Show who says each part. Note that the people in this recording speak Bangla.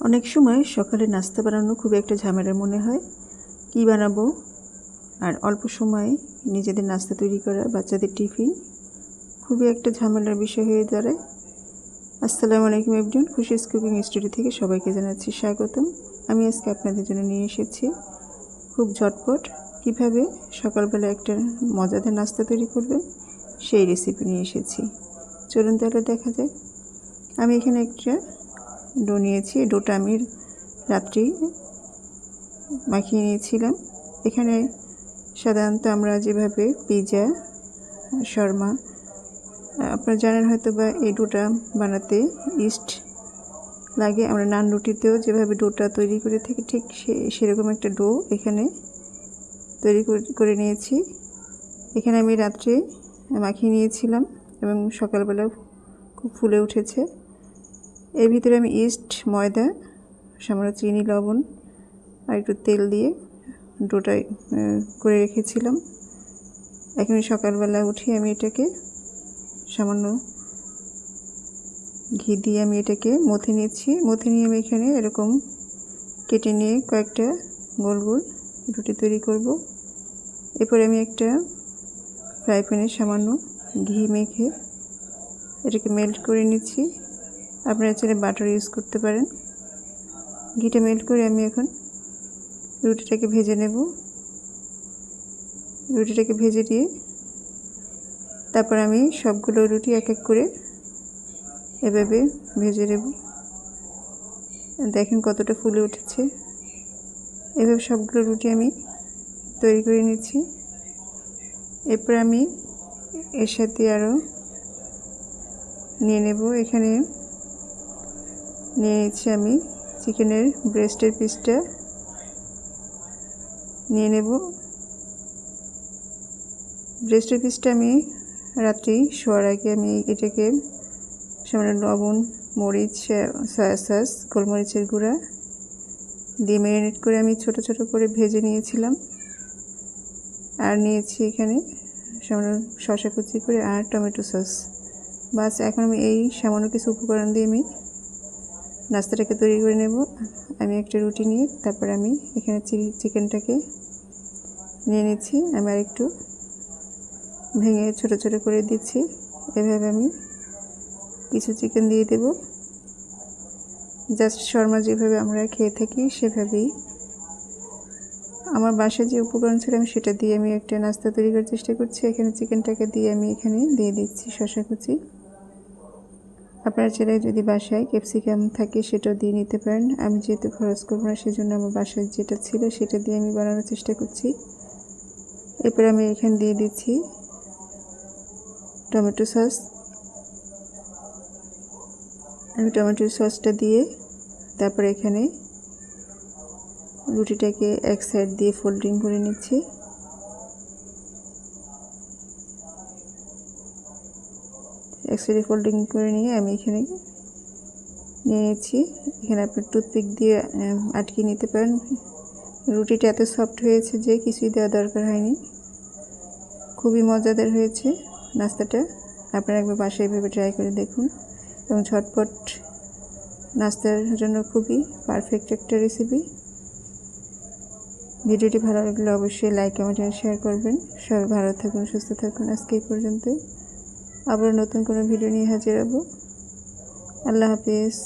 Speaker 1: অনেক সময় সকালে নাস্তা বানানো খুব একটা ঝামেলার মনে হয়। কী বানাবো? আর অল্প সময়ে নিজেদের নাস্তা তৈরি করা, বাচ্চাদের টিফিন খুবই একটা ঝামেলার বিষয় হয়ে দাঁড়ায়। আসসালামু আলাইকুম এভরিওয়ান, খুশিস কুকিং স্টুডিও থেকে সবাইকে জানাচ্ছি স্বাগতম। আমি আজকে আপনাদের জন্য নিয়ে এসেছি খুব ঝটপট কীভাবে সকালবেলা একটা মজাদার নাস্তা তৈরি করবেন সেই রেসিপি নিয়ে এসেছি। চলুন তাহলে দেখা যাক। আমি এখানে একটা ডো নিয়েছি ডোটা আমি রাত্রি মাখিয়ে নিয়েছিলাম। এখানে সাধারণত আমরা যেভাবে পিৎজা শর্মা আপনারা জানেন হয়তো বা এই ডোটা বানাতে ইস্ট লাগে। আমরা নান রুটিতেও যেভাবে ডোটা তৈরি করে থাকি, ঠিক সে, সেরকম একটা ডো এখানে তৈরি করে নিয়েছি। এখানে আমি রাত্রে মাখিয়ে নিয়েছিলাম এবং সকালবেলা খুব ফুলে উঠেছে। এর ভিতরে আমি ইস্ট, ময়দা, সামান্য চিনি, লবণ আর একটু তেল দিয়ে ডোটাই করে রেখেছিলাম। এখন সকালবেলা উঠে আমি এটাকে সামান্য ঘি দিয়ে আমি এটাকে মথে নিয়েছি মথে নিয়ে আমি এখানে এরকম কেটে নিয়ে কয়েকটা গোল গোল রুটি তৈরি করব। এরপরে আমি একটা ফ্রাই প্যানে সামান্য ঘি মেখে এটাকে মেল্ট করে নিচ্ছি। আপনারা চাইলে বাটার ইউজ করতে পারেন। ঘিটা মেল্ট করে আমি এখন রুটিটাকে ভেজে নেব। রুটিটাকে ভেজে দিয়ে তারপর আমি সবগুলো রুটি এক এক করে এভাবে ভেজে নেব। দেখেন কতটা ফুলে উঠেছে। এভাবে সবগুলো রুটি আমি তৈরি করে নিচ্ছি। এরপর আমি এর সাথে আরও নিয়ে নেব। এখানে নিয়ে নিচ্ছি আমি চিকেনের ব্রেস্টের পিসটা নিয়ে নেব। ব্রেস্টের পিসটা আমি রাত্রি শোয়ার আগে আমি এটাকে সামান্য লবণ, মরিচ, সয়া সস, গোলমরিচের গুঁড়া দিয়ে ম্যারিনেট করে আমি ছোট ছোট করে ভেজে নিয়েছিলাম। আর নিয়েছি এখানে সামান্য শশা কুচি করে আর টমেটো সস। বাস, এখন আমি এই সামান্য কিছু উপকরণ দিয়ে আমি নাস্তাটাকে তৈরি করে নেব। আমি একটা রুটি নিয়ে, তারপর আমি এখানে চিকেনটাকে নিয়ে নিচ্ছি। আমি আর একটু ভেঙে ছোট ছোট করে দিচ্ছি। এভাবে আমি কিছু চিকেন দিয়ে দেব। জাস্ট শর্মা যেভাবে আমরা খেয়ে থাকি, সেভাবেই। আমার বাসায় যে উপকরণ ছিল, আমি সেটা দিয়ে আমি একটা নাস্তা তৈরি করার চেষ্টা করছি। এখানে চিকেনটাকে দিয়ে আমি এখানে দিয়ে দিচ্ছি শশা কুচি। আপনার ছেলে যদি বাসায় ক্যাপসিকাম থাকে সেটাও দিয়ে নিতে পারেন। আমি যেহেতু খরচ করব না, সেজন্য আমার বাসায় যেটা ছিল সেটা দিয়ে আমি বানানোর চেষ্টা করছি। এরপর আমি এখানে দিয়ে দিচ্ছি টমেটো সস। আমি টমেটো সসটা দিয়ে তারপর এখানে রুটিটাকে এক সাইড দিয়ে ফোল্ডিং করে নিচ্ছি। এক সাইডে ফোল্ডিং করে নিয়ে আমি এখানে নিয়ে নিচ্ছি। এখানে আপনি টুথপিক দিয়ে আটকে নিতে পারেন। রুটিটা এত সফট হয়েছে যে কিছুই দেওয়া দরকার হয়নি। খুবই মজাদার হয়েছে নাস্তাটা। আপনারা একবার বাসায় এভাবে ট্রাই করে দেখুন। এবং ঝটপট নাস্তার জন্য খুবই পারফেক্ট একটা রেসিপি ভিডিওটি ভালো লাগলে অবশ্যই লাইক কমেন্ট শেয়ার করবেন। সবাই ভালো থাকুন, সুস্থ থাকুন। আজকে এই পর্যন্তই। আবার নতুন কোনো ভিডিও নিয়ে হাজির হব। আল্লাহ হাফিজ।